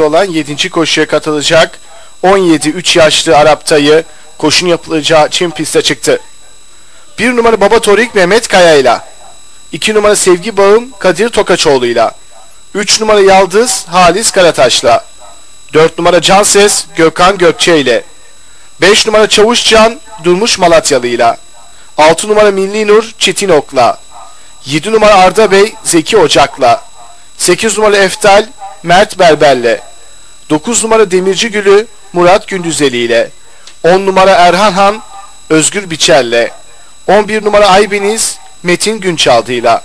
olan 7. koşuya katılacak 17-3 yaşlı Arap'tayı koşun yapılacağı Çin piste çıktı. 1 numara Baba Torik Mehmet Kaya ile 2 numara Sevgi Bağım Kadir Tokaçoğlu ile 3 numara Yaldız Halis Karataş'la 4 numara Canses Gökhan Gökçe ile 5 numara Çavuşcan Durmuş Malatyalı ile 6 numara Milli Nur Çetinok'la 7 numara Arda Bey Zeki Ocak'la 8 numara Eftal Mert Berber'le 9 numara Demirci Gülü Murat Gündüzeli ile. 10 numara Erhan Han Özgür Biçer'le. 11 numara Aybeniz Metin Günçaldı ile.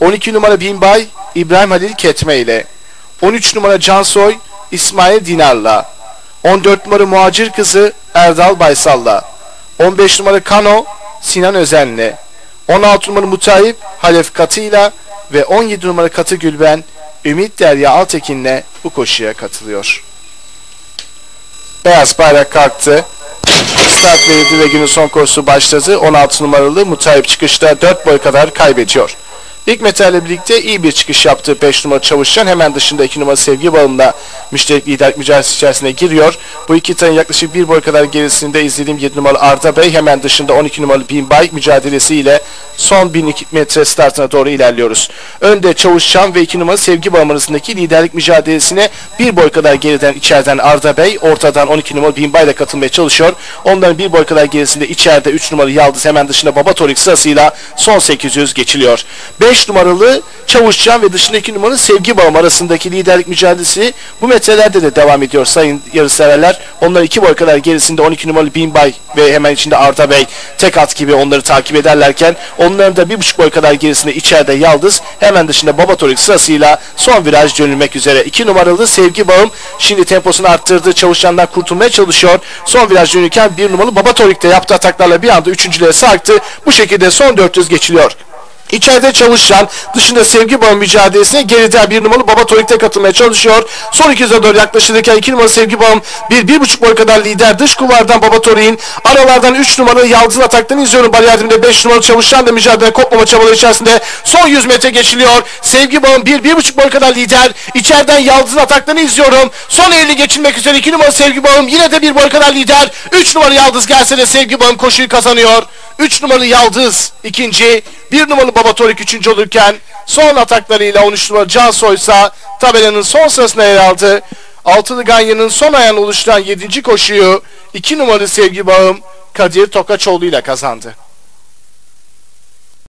12 numara Binbay İbrahim Halil Ketme ile. 13 numara Cansoy İsmail Dinar'la. 14 numara Muhacir Kızı Erdal Baysal'la. 15 numara Kano Sinan Özen'le. 16 numara Mutayip Halef Katı'yla ve 17 numara Katı Gülben Ümit Derya Altekin'le bu koşuya katılıyor. Beyaz bayrak kalktı. Start verildi ve günün son koşusu başladı. 16 numaralı Mutayip çıkışta 4 boy kadar kaybediyor. İlk metal birlikte iyi bir çıkış yaptı 5 numara Çavuşcan. Hemen dışında 2 numara Sevgi Bağım'la müşterek liderlik mücadelesi içerisine giriyor. Bu iki tane yaklaşık bir boy kadar gerisinde izlediğim 7 numaralı Arda Bey. Hemen dışında 12 numaralı Binbay mücadelesiyle son 1000 metre startına doğru ilerliyoruz. Önde Çavuşcan ve 2 numara Sevgi Bağım arasındaki liderlik mücadelesine bir boy kadar geriden içeriden Arda Bey. Ortadan 12 numaralı Binbay ile katılmaya çalışıyor. Onların bir boy kadar gerisinde içeride 3 numaralı Yaldız hemen dışında Baba Torik sırasıyla son 800 geçiliyor. 5 numaralı Çavuşcan ve dışındaki numaralı Sevgi Bağım arasındaki liderlik mücadelesi bu metrelerde de devam ediyor sayın yarışseverler. Onlar iki boy kadar gerisinde 12 numaralı Binbay ve hemen içinde Arda Bey tek at gibi onları takip ederlerken onların da bir buçuk boy kadar gerisinde içeride Yaldız hemen dışında Baba Torik sırasıyla son viraj dönülmek üzere. 2 numaralı Sevgi Bağım şimdi temposunu arttırdı. Çavuşcan'dan kurtulmaya çalışıyor. Son viraj dönürken bir numaralı Baba Torik de yaptığı ataklarla bir anda üçüncülüğe sarktı. Bu şekilde son 400 geçiliyor. İçeride çalışan, dışında sevgi bağı mücadelesine geride bir numaralı Baba Torik'te katılmaya çalışıyor. Son 200'e doğru yaklaşırken 2 numaralı sevgi bağım bir, bir buçuk boy kadar lider dış kulvardan Baba Torik'in aralardan 3 numaralı Yaldız'ın ataklarını izliyorum. Bariyerdimde 5 numaralı çalışan da mücadele kopmama çabaları içerisinde son 100 metre geçiliyor. Sevgi bağım bir, bir buçuk boy kadar lider. İçeriden Yaldız'ın ataklarını izliyorum. Son 50 geçilmek üzere 2 numaralı sevgi bağım yine de bir boy kadar lider. 3 numaralı Yaldız gelse de sevgi bağım koşuyu kazanıyor. 3 numaralı Yaldız ikinci, 1 numaralı Baba Torik üçüncü olurken son ataklarıyla 13 numaralı Can Soysa tabelanın son sırasına yer aldı. Altılı Ganyan'ın son ayağını oluşturan 7. koşuyu 2 numaralı Sevgi Bağım Kadir Tokaçoğlu ile kazandı.